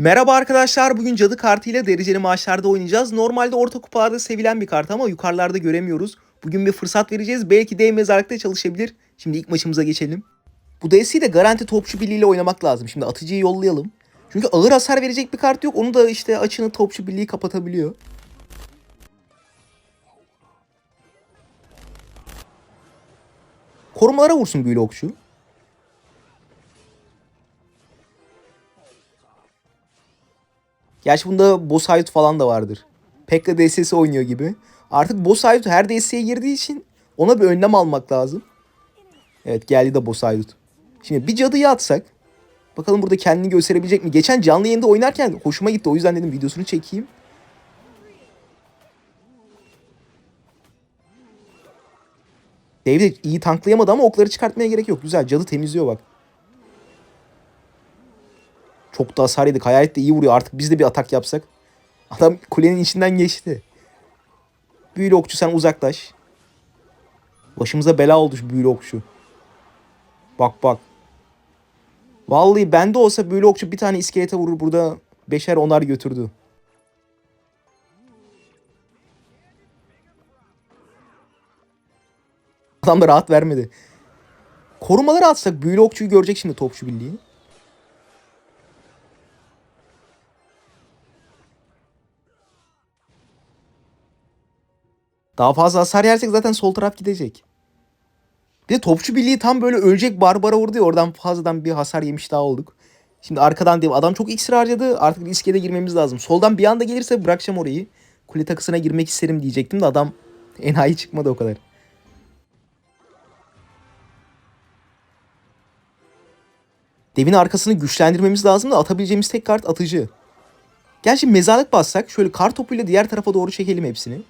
Merhaba arkadaşlar. Bugün cadı kartıyla dereceli maçlarda oynayacağız. Normalde orta kupalarda sevilen bir kart ama yukarılarda göremiyoruz. Bugün bir fırsat vereceğiz. Belki de mezarlıkta çalışabilir. Şimdi ilk maçımıza geçelim. Bu DS'yi de garanti topçu birliğiyle oynamak lazım. Şimdi atıcıyı yollayalım. Çünkü ağır hasar verecek bir kart yok. Onu da işte açını topçu birliği kapatabiliyor. Korumalara vursun büyülü okçu. Gerçi bunda boss Hayut falan da vardır. Pekka DS'si oynuyor gibi. Artık boss Hayut her DS'ye girdiği için ona bir önlem almak lazım. Evet geldi de boss Hayut. Şimdi bir cadıyı atsak. Bakalım burada kendini gösterebilecek mi? Geçen canlı yayında oynarken hoşuma gitti. O yüzden dedim videosunu çekeyim. David iyi tanklayamadı ama okları çıkartmaya gerek yok. Güzel cadı temizliyor bak. Çok da hasar yedik. Hayalet de iyi vuruyor. Artık biz de bir atak yapsak. Adam kulenin içinden geçti. Büyülü okçu sen uzaklaş. Başımıza bela oldu şu büyülü okçu. Bak bak. Vallahi bende olsa büyülü okçu bir tane iskelete vurur burada beşer onar götürdü. Adam da rahat vermedi. Korumaları atsak büyülü okçuyu görecek şimdi topçu birliği. Daha fazla hasar yersek zaten sol taraf gidecek. Bir de topçu birliği tam böyle ölecek Barbara vurdu ya oradan fazladan bir hasar yemiş daha olduk. Şimdi arkadan değil adam çok iksir harcadı artık riske de girmemiz lazım. Soldan bir anda gelirse bırakacağım orayı. Kule takısına girmek isterim diyecektim de adam enayi çıkmadı o kadar. Devin arkasını güçlendirmemiz lazım da atabileceğimiz tek kart atıcı. Gerçi mezarlık bassak şöyle kar topuyla diğer tarafa doğru çekelim hepsini.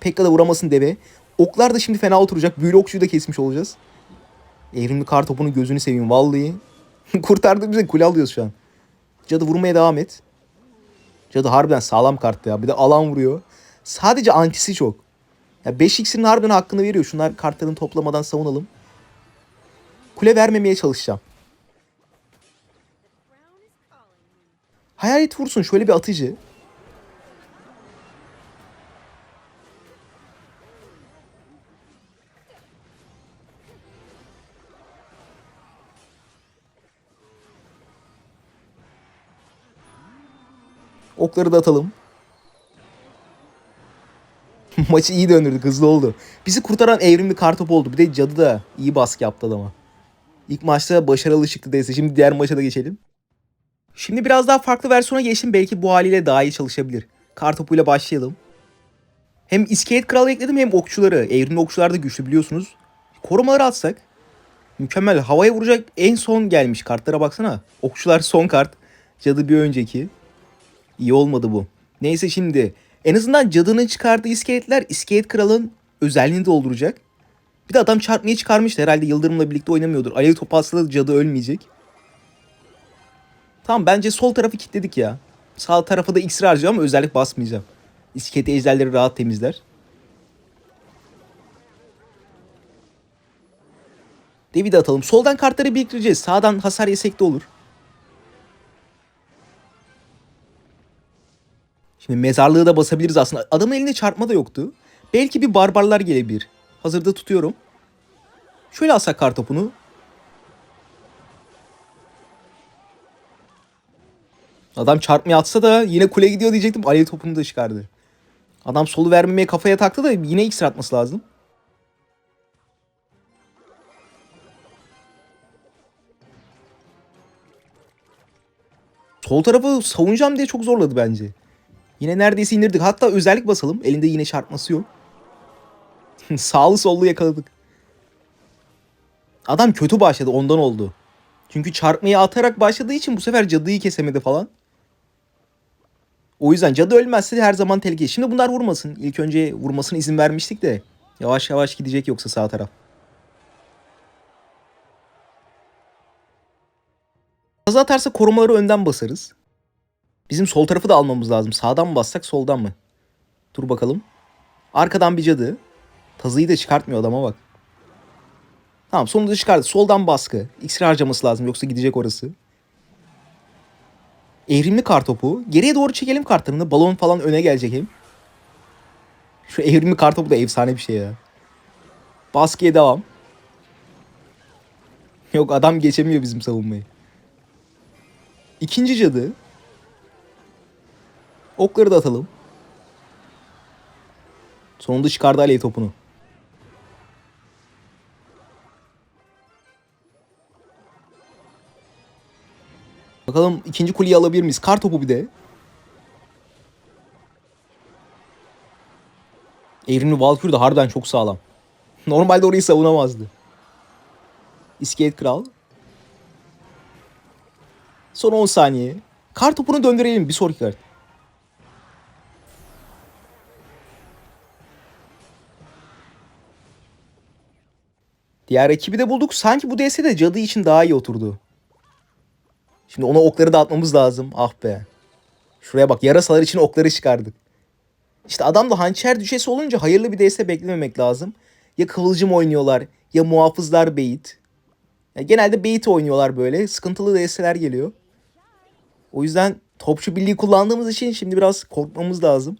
Pekka da vuramasın deve. Oklar da şimdi fena oturacak. Büyülü okçuyu da kesmiş olacağız. Evrimli kar topunun gözünü seveyim vallahi. Kurtardı bize kule alıyoruz şu an. Cadı vurmaya devam et. Cadı harbiden sağlam karttı ya. Bir de alan vuruyor. Sadece antisi çok. Ya 5 iksirin harbiden hakkını veriyor. Şunlar kartlarını toplamadan savunalım. Kule vermemeye çalışacağım. Hayalet vursun şöyle bir atıcı. Okları da atalım. Maçı iyi döndürdük. Hızlı oldu. Bizi kurtaran evrimli kartop oldu. Bir de cadı da iyi baskı yaptı adama. İlk maçta başarılı çıktı değilse. Şimdi diğer maça da geçelim. Şimdi biraz daha farklı versiyona geçtim. Belki bu haliyle daha iyi çalışabilir. Kartopuyla başlayalım. Hem iskelet kralı ekledim hem okçuları. Evrimli okçular da güçlü biliyorsunuz. Korumaları atsak. Mükemmel. Havaya vuracak en son gelmiş kartlara baksana. Okçular son kart. Cadı bir önceki. İyi olmadı bu. Neyse şimdi en azından cadının çıkardığı iskeletler iskelet kralın özelliğini dolduracak. Bir de adam çarpmayı çıkarmıştı. Herhalde Yıldırım'la birlikte oynamıyordur. Alev topu da cadı ölmeyecek. Tamam bence sol tarafı kilitledik ya. Sağ tarafa da iksir harcayacağım ama özellik basmayacağım. İskeleti ejderleri rahat temizler. Devi de atalım. Soldan kartları biriktireceğiz. Sağdan hasar yesek de olur. Şimdi mezarlığı da basabiliriz aslında. Adamın elinde çarpma da yoktu. Belki bir barbarlar gelebilir. Hazırda tutuyorum. Şöyle alsak kartopunu. Adam çarpmaya atsa da yine kule gidiyor diyecektim. Alev topunu da çıkardı. Adam solu vermemeye kafaya taktı da yine iksir atması lazım. Sol tarafı savunacağım diye çok zorladı bence. Yine neredeyse indirdik. Hatta özellik basalım. Elinde yine çarpması yok. Sağlı sollu yakaladık. Adam kötü başladı ondan oldu. Çünkü çarpmayı atarak başladığı için bu sefer cadıyı kesemedi falan. O yüzden cadı ölmezse her zaman tehlikeli. Şimdi bunlar vurmasın. İlk önce vurmasına izin vermiştik de. Yavaş yavaş gidecek yoksa sağ taraf. Fazla atarsa korumaları önden basarız. Bizim sol tarafı da almamız lazım. Sağdan mı bassak soldan mı? Dur bakalım. Arkadan bir cadı. Tazıyı da çıkartmıyor adama bak. Tamam sonunda çıkardı. Soldan baskı. İksir harcaması lazım yoksa gidecek orası. Evrimli kartopu. Geriye doğru çekelim kartlarını. Balon falan öne gelecek hem. Şu evrimli kartopu da efsane bir şey ya. Baskıya devam. Yok adam geçemiyor bizim savunmayı. İkinci cadı. Okları da atalım. Sonunda çıkardı aley topunu. Bakalım ikinci kuleyi alabilir miyiz? Kar topu bir de. Evrimli Valkyrie de harbiden çok sağlam. Normalde orayı savunamazdı. İskelet Kral. Son 10 saniye. Kar topunu döndürelim bir sonraki kart. Diğer ekibi de bulduk. Sanki bu DS de cadı için daha iyi oturdu. Şimdi ona okları da atmamız lazım. Ah be. Şuraya bak yarasalar için okları çıkardık. İşte adam da hançer düşesi olunca hayırlı bir DS beklememek lazım. Ya kıvılcım oynuyorlar ya muhafızlar beyit. Ya genelde beyit oynuyorlar böyle. Sıkıntılı DS'ler geliyor. O yüzden topçu birliği kullandığımız için şimdi biraz korkmamız lazım.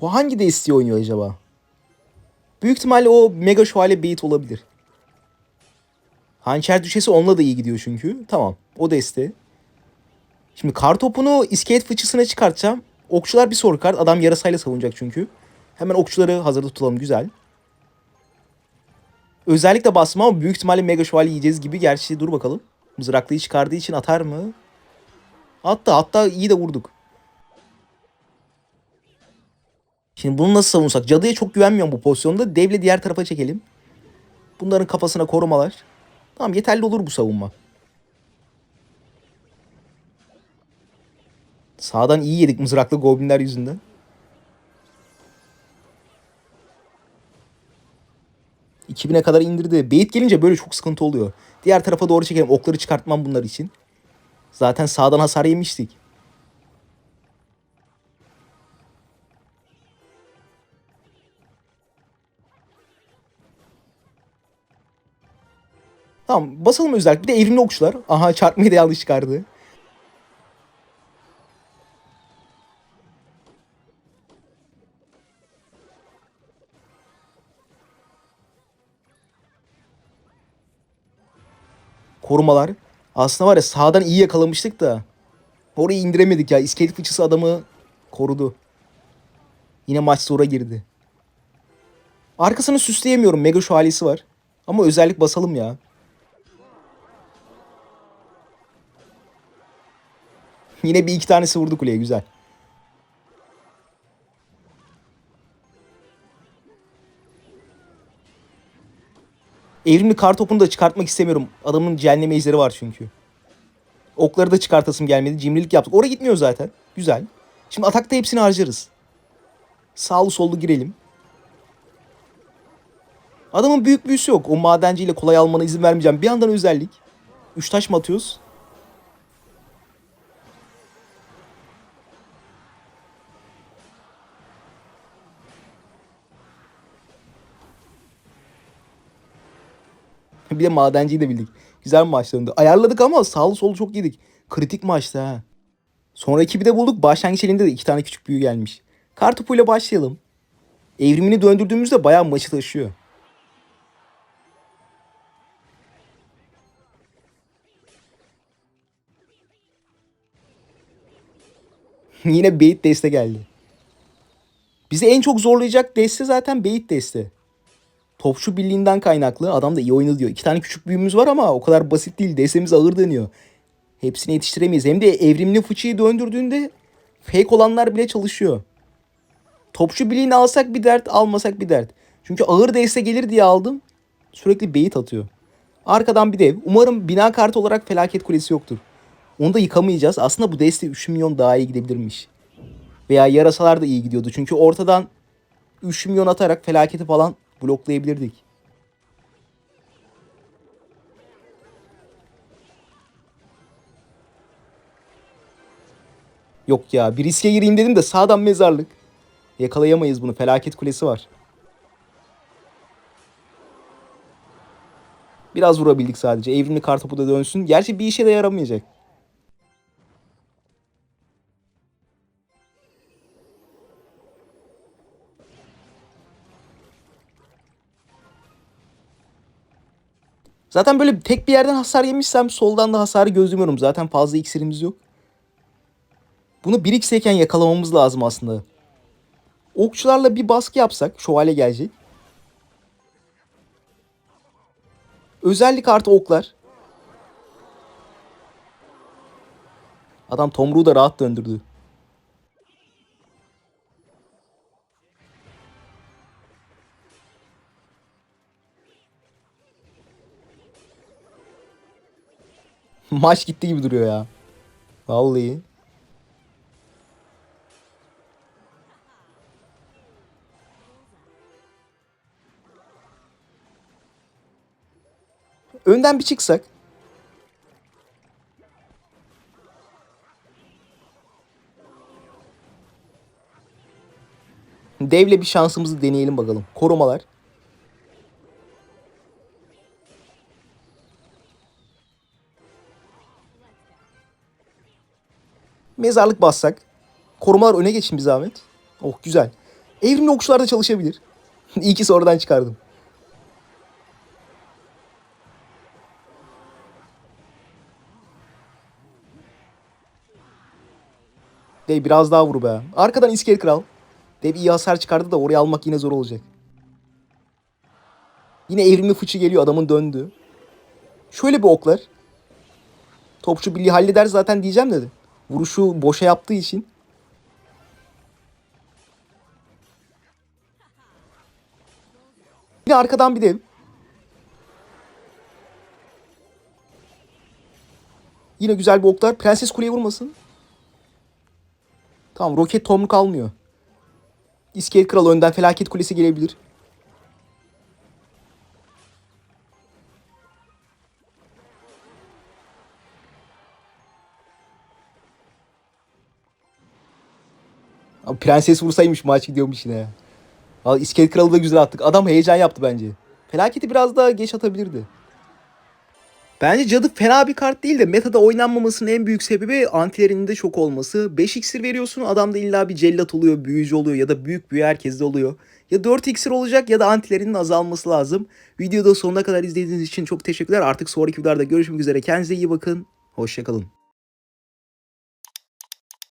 Bu hangi desteği oynuyor acaba? Büyük ihtimalle o Mega Şövalye Beyit olabilir. Hançer düşesi onunla da iyi gidiyor çünkü. Tamam. O deste. Şimdi kar topunu iskelet fıçısına çıkartacağım. Okçular bir soru kart. Adam yarasayla savunacak çünkü. Hemen okçuları hazırda tutalım. Güzel. Özellikle basma ama büyük ihtimalle Mega Şövalye yiyeceğiz gibi. Gerçi dur bakalım. Mızraklıyı çıkardığı için atar mı? Hatta hatta iyi de vurduk. Şimdi bunu nasıl savunsak? Cadıya çok güvenmiyorum bu pozisyonda. Devle diğer tarafa çekelim. Bunların kafasına korumalar. Tamam yeterli olur bu savunma. Sağdan iyi yedik mızraklı goblinler yüzünden. ...2000'e kadar indirdi. Beyit gelince böyle çok sıkıntı oluyor. Diğer tarafa doğru çekelim. Okları çıkartmam bunlar için. Zaten sağdan hasar yemiştik. Tamam basalım özellik. Bir de evrimli okçular. Aha çarpmayı da yanlış çıkardı. Korumalar. Aslında var ya sağdan iyi yakalamıştık da. Orayı indiremedik ya. İskelet fıçısı adamı korudu. Yine maç sonra girdi. Arkasını süsleyemiyorum. Mega şövalyesi var. Ama özellik basalım ya. Yine bir iki tanesi vurdu kuleye güzel. Evrimli kar topunu da çıkartmak istemiyorum. Adamın cehennem ejderi var çünkü. Okları da çıkartasım gelmedi. Cimrilik yaptık. Oraya gitmiyor zaten. Güzel. Şimdi atakta hepsini harcarız. Sağlı sollu girelim. Adamın büyük büyüsü yok. O madenciyle kolay almana izin vermeyeceğim. Bir yandan özellik. Üç taş mı atıyoruz? Bir de madenciyi de bildik. Güzel bir maç döndü. Ayarladık ama sağlı solu çok yedik. Kritik maçtı ha. Sonra ekibi de bulduk. Başlangıç elinde de iki tane küçük büyü gelmiş. Kartopuyla başlayalım. Evrimini döndürdüğümüzde bayağı maçı taşıyor. Yine Beyit deste geldi. Bizi en çok zorlayacak deste zaten Beyit deste. Topçu birliğinden kaynaklı adam da iyi oynadı diyor. İki tane küçük büyüğümüz var ama o kadar basit değil. Destemiz ağır dönüyor. Hepsini yetiştiremeyiz. Hem de evrimli fıçıyı döndürdüğünde fake olanlar bile çalışıyor. Topçu birliğini alsak bir dert, almasak bir dert. Çünkü ağır deste gelir diye aldım. Sürekli beyit atıyor. Arkadan bir dev. Umarım bina kartı olarak felaket kulesi yoktur. Onu da yıkamayacağız. Aslında bu deste 3 milyon daha iyi gidebilirmiş. Veya yarasalar da iyi gidiyordu. Çünkü ortadan 3 milyon atarak felaketi falan bloklayabilirdik. Yok ya bir riske gireyim dedim de sağdan mezarlık. Yakalayamayız bunu. Felaket kulesi var. Biraz vurabildik sadece. Evrimli kartopu da dönsün. Gerçi bir işe de yaramayacak. Zaten böyle tek bir yerden hasar yemişsem soldan da hasarı gözlemiyorum. Zaten fazla iksirimiz yok. Bunu 1x'teyken yakalamamız lazım aslında. Okçularla bir baskı yapsak şövalye gelecek. Özellik artı oklar. Adam tomruğu da rahat döndürdü. Maç gitti gibi duruyor ya. Vallahi. Önden bir çıksak. Devle bir şansımızı deneyelim bakalım. Korumalar. Mezarlık bassak. Korumalar öne geçin bir zahmet. Oh güzel. Evrimli okçular da çalışabilir. İyi ki sonradan çıkardım. Dev biraz daha vur be. Arkadan iskelet kral. Dev iyi hasar çıkardı da oraya almak yine zor olacak. Yine evrimli fıçı geliyor adamın döndü. Şöyle bir oklar. Topçu birliği halleder zaten diyeceğim dedi. Vuruşu boşa yaptığı için. Yine arkadan bir dev. Yine güzel bir oklar. Prenses kuleye vurmasın. Tamam roket tomruk almıyor. İskelet kral önden felaket kulesi gelebilir. Prenses vursaymış maç gidiyormuş yine. Abi iskelet kralı da güzel attık. Adam heyecan yaptı bence. Felaketi biraz daha geç atabilirdi. Bence cadı fena bir kart değil de metada oynanmamasının en büyük sebebi antilerinin de çok olması. 5 iksir veriyorsun adamda illa bir cellat oluyor, büyücü oluyor ya da büyük büyü herkeste oluyor. Ya 4 iksir olacak ya da antilerinin azalması lazım. Videoda sonuna kadar izlediğiniz için çok teşekkürler. Artık sonraki videolarda görüşmek üzere. Kendinize iyi bakın. Hoşçakalın.